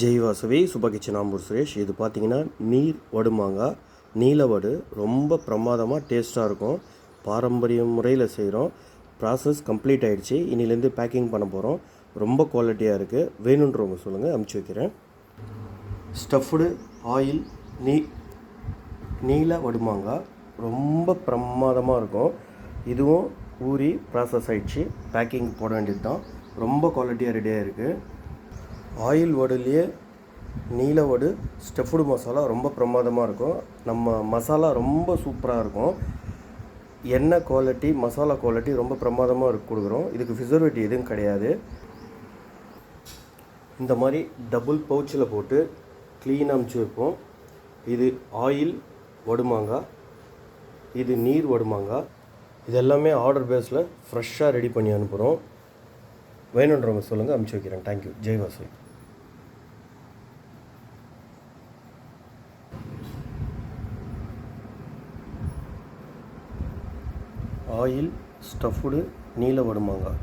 ஜெய் வாசவி சுப கிச்சனாம்பூர் சுரேஷ் இது பார்த்தீங்கன்னா நீர் வடுமாங்காய் நீல வடு ரொம்ப பிரமாதமாக டேஸ்ட்டாக இருக்கும். பாரம்பரிய முறையில் செய்கிறோம் ப்ராசஸ் கம்ப்ளீட் ஆகிடுச்சி இன்னிலேருந்து பேக்கிங் பண்ண போகிறோம் ரொம்ப குவாலிட்டியாக இருக்குது வேணுன்றவங்க சொல்லுங்கள் அமுச்சு வைக்கிறேன். ஸ்டஃப்டு ஆயில் நீ நீல வடுமாங்காய் ரொம்ப பிரமாதமாக இருக்கும். இதுவும் ஊறி ப்ராசஸ் ஆகிடுச்சு பேக்கிங் போட வேண்டியது தான் ரொம்ப குவாலிட்டியாக ரெடியாக இருக்குது ஆயில் வடுலேயே நீல வடு ஸ்டெஃப்டு மசாலா ரொம்ப பிரமாதமாக இருக்கும். நம்ம மசாலா ரொம்ப சூப்பராக இருக்கும். எண்ணெய் குவாலிட்டி மசாலா குவாலிட்டி ரொம்ப பிரமாதமாக இருக்கு கொடுக்குறோம். இதுக்கு ஃபிசர்வேட்டி எதுவும் கிடையாது. இந்த மாதிரி டபுள் பவுச்சில் போட்டு க்ளீன் அமுச்சு வைப்போம். இது ஆயில் வடுமாங்காய் இது நீர் வடுமாங்காய் இது எல்லாமே ஆர்டர் பேஸில் ஃப்ரெஷ்ஷாக ரெடி பண்ணி அனுப்புகிறோம் வேணுன்றவங்க சொல்லுங்கள் அனுப்பிச்சி வைக்கிறேன். Thank you Jai Vasu oil stuffed நீல வடுமாங்காய்.